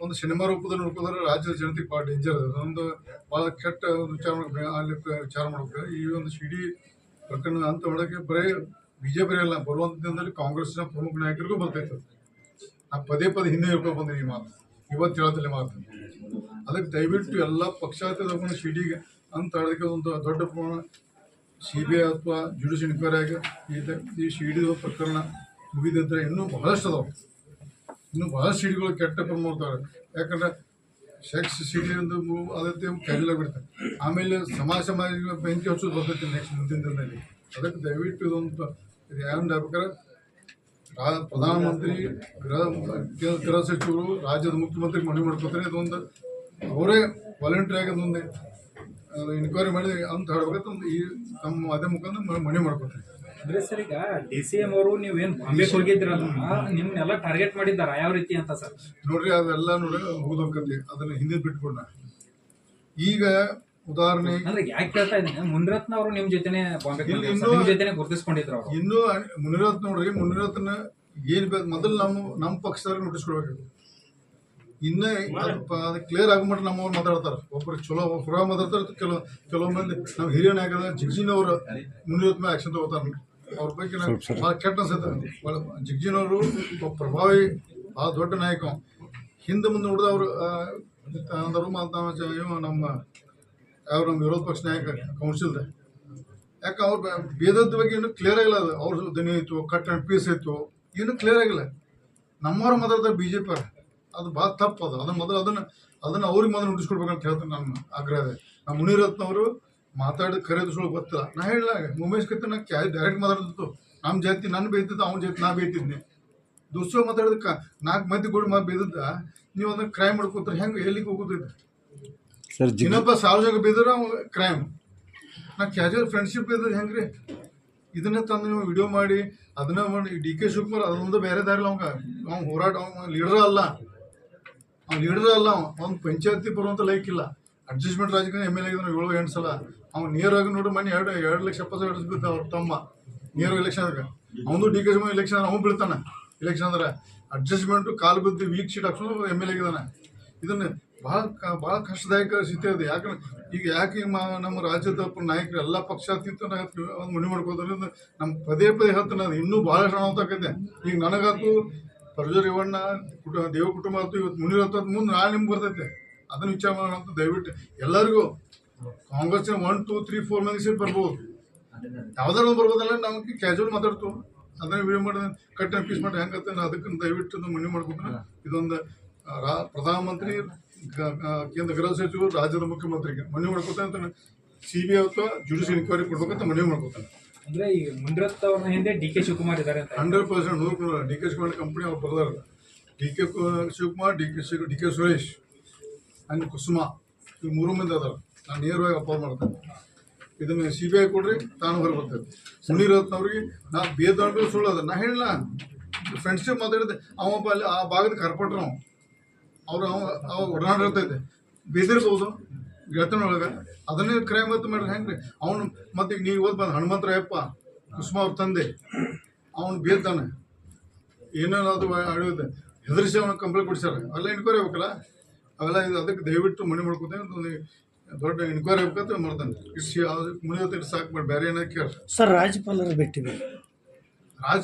ಒಂದು ಸಿನಿಮಾ ರೂಪದಲ್ಲಿ ನೋಡ್ಕೊಂಡ್ರೆ ರಾಜ್ಯದ ಜನತೆಗೆ ಭಾಳ ಡೇಂಜರ್ ಅದೊಂದು ಭಾಳ ಕೆಟ್ಟ ವಿಚಾರ ಮಾಡ್ಬೇಕು. ಅಲ್ಲಿ ವಿಚಾರ ಮಾಡ್ಬೇಕು. ಈ ಒಂದು ಸಿಡಿ ಪ್ರಕರಣ ಅಂತ ಒಳಗೆ ಬರೀ ಬಿಜೆಪಿ ಅಲ್ಲ ಬರುವಂತ ದಿನದಲ್ಲಿ ಕಾಂಗ್ರೆಸ್ನ ಪ್ರಮುಖ ನಾಯಕರಿಗೂ ಬರ್ತೈತೆ ಆ ಪದೇ ಪದೇ ಹಿಂದೆ ಹೇಳ್ಕೊಂಡು ಬಂದೀನಿ ಈ ಮಾತು. ಇವತ್ತು ಹೇಳೋದಿಲ್ಲ ಮಾತು. ಅದಕ್ಕೆ ದಯವಿಟ್ಟು ಎಲ್ಲ ಪಕ್ಷಾತೀತ ಸಿಡಿಗೆ ಅಂತ ಹೇಳೋದಕ್ಕೆ ಒಂದು ದೊಡ್ಡ ಪ್ರಮಾಣ ಸಿ ಬಿ ಐ ಅಥವಾ ಜುಡಿಷಿಯಲ್ ಎನ್ಕ್ವೈರಿ ಆಗಿ ಈ- ಈ ಸಿ ಡಿ ಪ್ರಕರಣ ಮುಗಿದಿದ್ರೆ ಇನ್ನೂ ಬಹಳಷ್ಟು ಅದಾವೆ. ಇನ್ನು ಬಹಳ ಸಿಡಿಗಳು ಕೆಟ್ಟ ಮಾಡ್ತಾರೆ ಯಾಕಂದ್ರೆ ಸೆಕ್ಸ್ ಸಿಡಿ ಒಂದು ಅದಕ್ಕೆ ಕ್ಯಾಜುಲ್ ಬಿಡ್ತಾರೆ ಆಮೇಲೆ ಸಮಾಜ ಸಮಾಜ ಬೆಂಕಿ ಹಚ್ಚೋದು ಬರ್ತೈತಿ ನೆಕ್ಸ್ಟ್ ಮುಂದಿನ ದಿನದಲ್ಲಿ. ಅದಕ್ಕೆ ದಯವಿಟ್ಟು ಇದೊಂದು ಆಗ್ಬೇಕಾದ್ರೆ ರಾ, ಪ್ರಧಾನಮಂತ್ರಿ, ಗೃಹ ಗೃಹ ಸಚಿವರು, ರಾಜ್ಯದ ಮುಖ್ಯಮಂತ್ರಿ ಮನವಿ ಮಾಡ್ಕೋತಾರೆ. ಇದೊಂದು ಅವರೇ ವಾಲಂಟಿಯರ್ ಅದೊಂದು ಇನ್ಕ್ವೈರಿ ಮಾಡಿ ಅಂತ ಹೇಳ್ಬೇಕಂತ ಈ ತಮ್ಮ ಅದೇ ಮುಖಾಂತರ ಮನವಿ ಮಾಡ್ಕೋತಾರೆ. ಅಂದ್ರೆ ಸರ್ ಈಗ ಡಿ ಸಿ ಎಂ ಅವರು ನೀವೇನು ಬಾಂಬೆ ಹೋಗಿದ್ರಲ್ಲ ನಿಮ್ನೆಲ್ಲ ಟಾರ್ಗೆಟ್ ಮಾಡಿದ್ದಾರೆ? ಯಾವ ರೀತಿ ಅಂತ ಸರ್? ನೋಡ್ರಿ ಅದೆಲ್ಲ ನೋಡಿ ಮುಗಿದೋಗ್ತದೆ ಅದನ್ನ ಹಿಂದೆ ಬಿಟ್ಕೊಂಡ ಈಗ ಉದಾಹರಣೆ ಅಂದ್ರೆ ಯಾಕೆ ಕೇಳ್ತಾ ಇದ್ದೀನಿ ಮುನಿರತ್ನ ಅವರು ನಿಮ್ ಜೊತೆನೆ ಬಾಂಬೆ ನಿಮ್ ಜೊತೆನೆ ಗುರುತಿಸ್ಕೊಂಡಿದ್ರು ಅವರು. ಇನ್ನೂ ಮುನಿರತ್ನ ನೋಡ್ರಿ ಮುನಿರತ್ನ ಏನ್ ಬೇಕು ಮೊದಲು ನಮ್ಮ ನಮ್ಮ ಪಕ್ಷದವ್ರಿಗೆ ನೋಟಿಸ್ ಕೊಡ್ಬೇಕು ಇನ್ನ ಅದು ಕ್ಲಿಯರ್ ಆಗಮಟ್ಟ ನಮ್ಮವ್ರು ಮಾತಾಡ್ತಾರೆ. ಒಬ್ಬರು ಚಲೋ ಪುರಾ ಮಾತಾಡ್ತಾರೆ ಕೆಲವು ಕೆಲವು ನಮ್ಮ ಹಿರಿಯ ನಾಯಕರ ಜಿಗ್ಜಿನ್ ಅವರು ಮುನಿರತ್ನ ಆಕ್ಷನ್ ತಗೋತಾರೆ. ಅವ್ರ ಬಗ್ಗೆ ನಂಗೆ ಭಾಳ ಕೆಟ್ಟ ಅನ್ಸುತ್ತೆ ಭಾಳ ಜಿಗ್ಜಿನ್ ಅವರು ಒಬ್ಬ ಪ್ರಭಾವಿ ಭಾಳ ದೊಡ್ಡ ನಾಯಕ. ಹಿಂದೆ ಮುಂದೆ ನೋಡಿದ ಅವರು ಅಂದರು ಮಾತಾ ಇವ ನಮ್ಮ ಯಾವ ನಮ್ಮ ವಿರೋಧ ಪಕ್ಷ ನಾಯಕ ಕೌನ್ಸಿಲ್ ಯಾಕೆ ಅವ್ರ ಭೇದದ ಬಗ್ಗೆ ಇನ್ನೂ ಕ್ಲಿಯರ್ ಆಗಿಲ್ಲ ಅದು. ಅವ್ರ ದನಿ ಇತ್ತು ಕಟ್ ಆ್ಯಂಡ್ ಪೀಸ್ ಇತ್ತು ಇನ್ನೂ ಕ್ಲಿಯರ್ ಆಗಿಲ್ಲ. ನಮ್ಮವ್ರ ಮಾತಾಡ್ತಾರೆ ಬಿ ಜೆ ಪಿ ಅದು ಭಾಳ ತಪ್ಪು ಅದು. ಅದನ್ನ ಮೊದಲು ಅದನ್ನು ಅದನ್ನು ಅವ್ರಿಗೆ ಮೊದಲು ನುಡಿಸ್ಕೊಡ್ಬೇಕಂತ ಹೇಳ್ತೀನಿ ನನ್ನ ಆಗ್ರಹ ಇದೆ ನಮ್ಮ ಮುನಿರತ್ನ ಕರೆದು ಕರೆಯೋದು ಸುಳ್ಳು ಗೊತ್ತಿಲ್ಲ ನಾ ಹೇಳಿಲ್ಲ ಉಮೇಶ್ ನಾನು ನಾ ಕ್ಯಾ ಡೈರೆಕ್ಟ್ ಮಾತಾಡ್ತಿತ್ತು. ನಮ್ಮ ಜಾತಿ ನನ್ನ ಬೇಯ್ತಿದ್ದು ಅವ್ನ ಜಾತಿ ನಾ ಬೇಯ್ತಿದ್ನಿ. ದುಸ್ಸೋ ಮಾತಾಡೋದಕ್ಕೆ ನಾಲ್ಕು ಮಂದಿ ಕೂಡ ಮಾ ಬೇದಿದ್ದ ನೀವು ಅದನ್ನ ಕ್ರೈಮ್ ಮಾಡ್ಕೊತಾರೆ ಹೆಂಗೆ ಎಲ್ಲಿಗೆ ಹೋಗೋದೈತೆ ಸರ್ ಇನ್ನೊಬ್ಬ ಸಾರ್ವಜನಿಕ ಬೇದ್ರೆ ಕ್ರೈಮ್ ನಾ ಕ್ಯಾಜುವಲ್ ಫ್ರೆಂಡ್ಶಿಪ್ ಇದ್ರೆ ಹೆಂಗ್ರಿ? ಇದನ್ನ ತಂದು ನೀವು ವಿಡಿಯೋ ಮಾಡಿ ಅದನ್ನ ಮಾಡಿ ಡಿ ಕೆ ಶಿವಕುಮಾರ್ ಅದೊಂದು ಬೇರೆ ದಾರಿ ಅವಂಗ. ಅವ್ನು ಹೋರಾಟ ಅವ್ನು ಲೀಡರ್ ಅಲ್ಲ. ಅವ್ನು ಲೀಡರ್ ಅಲ್ಲ ಅವ್ನು ಪಂಚಾಯತಿ ಬರುವಂಥ ಲೈಕ್ ಇಲ್ಲ. ಅಡ್ಜಸ್ಟ್ಮೆಂಟ್ ರಾಜಕೀಯ ಎಂ ಎಲ್ ಎ ಏಳು ಎಂಟು ಸಲ. ಅವ್ನು ನೇರವಾಗಿ ನೋಡಿ ಮನೆ ಎರಡು ಎರಡು ಲಕ್ಷ ಎಪ್ಪತ್ತು ಸಾವಿರ ಬಿದ್ದ ಅವ್ರ ತಮ್ಮ. ನೇರ ಎಲೆಕ್ಷನ್ ಅವನು ಡಿ ಕೆ ಶಿವಕುಮಾರ್ ಎಲೆಕ್ಷನ್ ಅವ್ನು ಬೀಳ್ತಾನೆ. ಎಲೆಕ್ಷನ್ ಅಂದ್ರೆ ಅಡ್ಜಸ್ಟ್ಮೆಂಟು ಕಾಲು ಬಿದ್ದು ವೀಕ್ ಶೀಟ್ ಹಾಕ್ಸ್ಕೊಂಡು ಎಂ ಎಲ್ ಎ ಇದ್ದಾನೆ ಇದನ್ನ ಭಾಳ ಭಾಳ ಕಷ್ಟದಾಯಕ ಸ್ಥಿತಿ ಇದೆ ಯಾಕಂದ್ರೆ ಈಗ ಯಾಕೆ ನಮ್ಮ ರಾಜ್ಯದ ನಾಯಕರು ಎಲ್ಲ ಪಕ್ಷಾತೀತ ಒಂದು ಮಣಿ ಮಾಡ್ಕೋದ್ರಿಂದ ನಮ್ಮ ಪದೇ ಪದೇ ಹೇಳ್ತಾನೆ ಅದು. ಇನ್ನೂ ಭಾಳ ಶ್ರಮತಕ್ಕೈತೆ ಈಗ ನನಗಾತು ಪರ್ಜು ರೇವಣ್ಣ ಕುಟುಂಬ ದೇವ ಕುಟುಂಬ ಆಯ್ತು ಇವತ್ತು ಮುನಿರತ್ತ ಮುಂದೆ ನಾಳೆ ನಿಮ್ಗೆ ಬರ್ತೈತೆ. ಅದನ್ನು ವಿಚಾರ ಮಾಡೋಣ ಅಂತ ದಯವಿಟ್ಟು ಎಲ್ಲರಿಗೂ ಕಾಂಗ್ರೆಸ್ನ ಒನ್ ಟೂ ತ್ರೀ ಫೋರ್ ಮಂದಿ ಸೇರಿ ಬರ್ಬೋದು. ಯಾವ್ದಾರು ಒಂದು ಬರ್ಬೋದಲ್ಲ ನಾವು ಕ್ಯಾಶುವಲ್ ಮಾತಾಡ್ತು ಅದನ್ನ ವಿಡಿಯೋ ಮಾಡಿದ ಕಟ್ ಆ್ಯಂಡ್ ಪೀಸ್ ಮಾಡಿ ಹೆಂಗತ್ತೆ ಅದಕ್ಕೆ ದಯವಿಟ್ಟು ಮನವಿ ಮನೆ ಮಾಡ್ಕೊತಾರೆ ಇದೊಂದು ರಾ ಪ್ರಧಾನಮಂತ್ರಿ ಕೇಂದ್ರ ಗೃಹ ಸಚಿವರು ರಾಜ್ಯದ ಮುಖ್ಯಮಂತ್ರಿಗೆ ಮನವಿ ಮಾಡ್ಕೊತಾನೆ ಅಂತ ಸಿ ಬಿ ಐ ಅಥವಾ ಜುಡಿಷಿಯಲ್ ಇನ್ಕ್ವೈರಿ ಕೊಡ್ಬೇಕಂತ ಮನವಿ ಮಾಡ್ಕೊತಾನೆ ಅಂದ್ರೆ ಈ ಮುಂಡ್ರತ್ ಅವ್ರ ಹಿಂದೆ ಡಿ ಕೆ ಶಿವಕುಮಾರ್ ಇದ್ದಾರೆ ಅಂತ. ಹಂಡ್ರೆಡ್ ಪರ್ಸೆಂಟ್ ನೂರು ಡಿ ಕೆ ಶಿವಕುಮಾರ್ ಕಂಪನಿ ಅವ್ರು ಬರ್ದಾರ. D K Shivakumar D K D K Suresh and Kusuma ಇವ್ರು ಮೂರು ಮಂದಿ ಅದಾರ. ನಾನು ನೇರವಾಗಿ ಅಪೋಸ್ ಮಾಡ್ತೇನೆ. ಇದನ್ನು ಸಿ ಬಿ ಐ ಕೊಡ್ರಿ, ತಾನು ಹೊರ ಬರ್ತೈತೆ ಮುನಿರತ್ನ ಅವ್ರಿಗೆ ನಾ ಬೇದಾಡ್ಬೇಕು ಸುಳ್ಳು ಅದ. ನಾ ಹೇಳಲ್ಲ ಫ್ರೆಂಡ್ಶಿಪ್ ಮಾತಾಡಿದೆ ಅವಪ್ಪ ಅಲ್ಲಿ ಆ ಭಾಗದ ಕರ್ಕೊಟ್ರು ಅವ ಅವ್ರು ಅವ ಅವ ಒಡನಾಡಿರ್ತೈತೆ ಬೇದಿರ್ಬೋದು ಗೆಳತನೊಳಗೆ ಅದನ್ನೇ ಕ್ರೈಮ್ ಅಂತ ಮಾಡ್ರಿ. ಹೆಂಗ್ರಿ? ಅವನು ಮತ್ತೆ ಈಗ ನೀವು ಓದ್ ಬಂದ ಹನುಮಂತರಾಯಪ್ಪ, ಕುಸುಮಾ ಅವ್ರ ತಂದೆ. ಅವನು ಬೇದ್ದಾನೆ. ಏನೇನು ಅದು ಅಳಿಯುತ್ತೆ ಹೆದರಿಸಿ ಅವನ ಕಂಪ್ಲೇಂಟ್ ಕೊಡ್ಸ್ಯಾರ. ಅವೆಲ್ಲ ಇನ್ಕ್ವೈರಿ ಆಗ್ಬೇಕಲ್ಲ. ಅವೆಲ್ಲ ಇದು ಅದಕ್ಕೆ ದಯವಿಟ್ಟು ಮನೆ ಮಾಡ್ಕೊತೇನೆ. ದೊಡ್ಡ ಇನ್ಕ್ವೈರಿ ಆಗ್ಬೇಕಂತ ಮಾಡ್ತಾನೆ. ಇಷ್ಟು ಮುನಿಯತ್ತೆ ಸಾಕು ಮಾಡಿ ಬೇರೆ ಏನಾದ್ರು ಕೇಳಿ ಸರ್ ರಾಜ್ಯಪಾಲರ ಭೇಟಿ ಬೇಕು. ರಾಜ